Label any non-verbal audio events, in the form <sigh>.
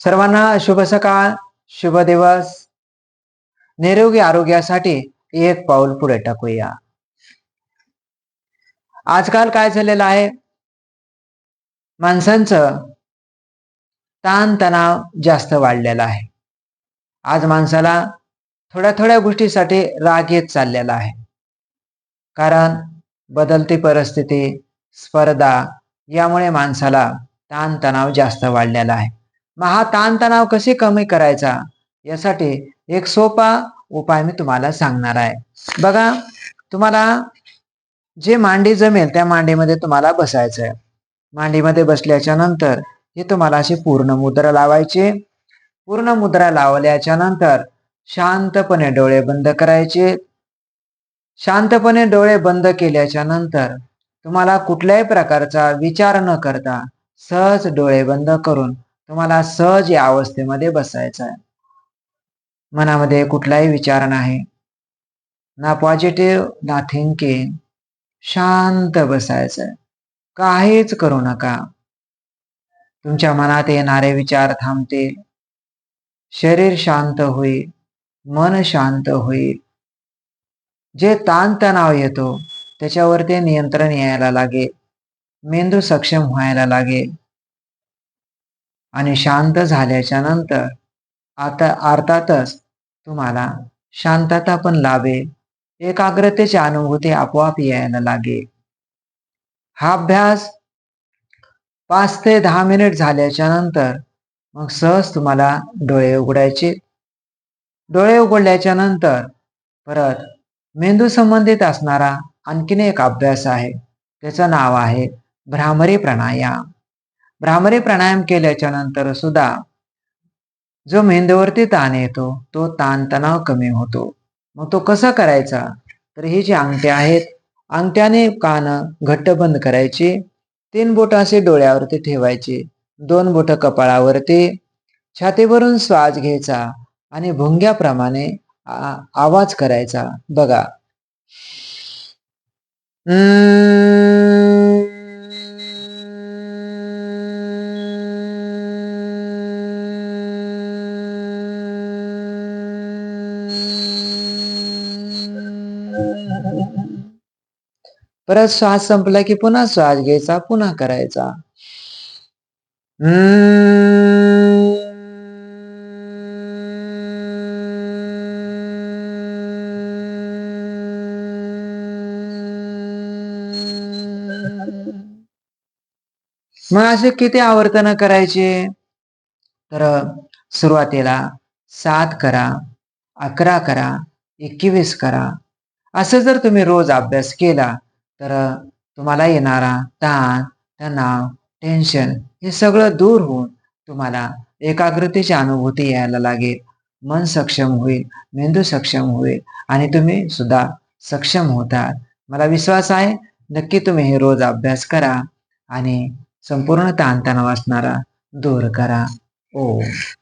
सर्वांना शुभ सकाळ शुभ दिवस. निरोगी आरोग्यासाठी एक पाऊल पुढे टाकूया. आजकाल काय झालेलं आहे? माणसांचं ताणतणाव जास्त वाढलेला आहे. आज माणसाला थोड्या थोड्या गोष्टीसाठी राग येत चाललेला आहे. कारण बदलती परिस्थिती स्पर्धा यामुळे माणसाला ताणतणाव जास्त वाढलेला आहे. मग हा ताणतणाव कसे कमी करायचा? यासाठी एक सोपा उपाय मी तुम्हाला सांगणार आहे. बघा तुम्हाला जे मांडी जमेल त्या मांडीमध्ये तुम्हाला बसायचं आहे. मांडीमध्ये बसल्याच्या नंतर हे तुम्हाला अशी पूर्ण मुद्रा लावायची. पूर्ण मुद्रा लावल्याच्या नंतर शांतपणे डोळे बंद करायचे. शांतपणे डोळे बंद केल्याच्यानंतर तुम्हाला कुठल्याही प्रकारचा विचार न करता सहज डोळे बंद करून तुम्हाला सहज या अवस्थेमध्ये बसायचं आहे. मनामध्ये कुठलाही विचार नाही. ना पॉझिटिव्ह ना थिंकिंग शांत बसायचं आहे. काहीच करू नका. तुमच्या मनात येणारे विचार थांबतील. शरीर शांत होईल. मन शांत होईल. जे ताणतणाव येतो त्याच्यावर ते नियंत्रण यायला लागेल. मेंदू सक्षम व्हायला लागेल. आणि शांत झाल्याच्यानंतर आता अर्थातच तुम्हाला शांतता पण लाभेल एकाग्रतेची अनुभूती आपोआप यायला लागेल हा अभ्यास पाच ते दहा मिनिट झाल्याच्यानंतर मग सहज तुम्हाला डोळे उघडायचे. डोळे उघडल्याच्या नंतर परत मेंदू संबंधित असणारा आणखीन एक अभ्यास आहे. त्याचं नाव आहे भ्रामरी प्राणायाम. भ्रामरी प्राणायाम केल्याच्यानंतर सुद्धा जो मेंदूवरती ताण येतो तो ताणतणाव कमी होतो. मग तो कसा करायचा? तर ही जी अंगठ्या आहेत अंगठ्याने कान घट्ट बंद करायची तीन बोट असे डोळ्यावरती ठेवायचे दोन बोट कपाळावरती छातीवरून श्वास घ्यायचा आणि भुंग्याप्रमाणे आवाज करायचा. बघा. परत श्वास संपला की पुन्हा श्वास घ्यायचा पुन्हा करायचा. <laughs> मग असे किती आवर्तन करायचे? तर सुरुवातीला सात करा अकरा करा एकवीस करा. असं जर तुम्ही रोज अभ्यास केला तर तुम्हाला येणारा ताण तणाव टेन्शन हे सगळं दूर होऊन तुम्हाला एकाग्रतेची अनुभूती यायला लागेल. मन सक्षम होईल मेंदू सक्षम होईल आणि तुम्ही सुद्धा सक्षम होतात. मला विश्वास आहे नक्की तुम्ही हे रोज अभ्यास करा आणि संपूर्ण ताणतणाव असणारा दूर करा. ओ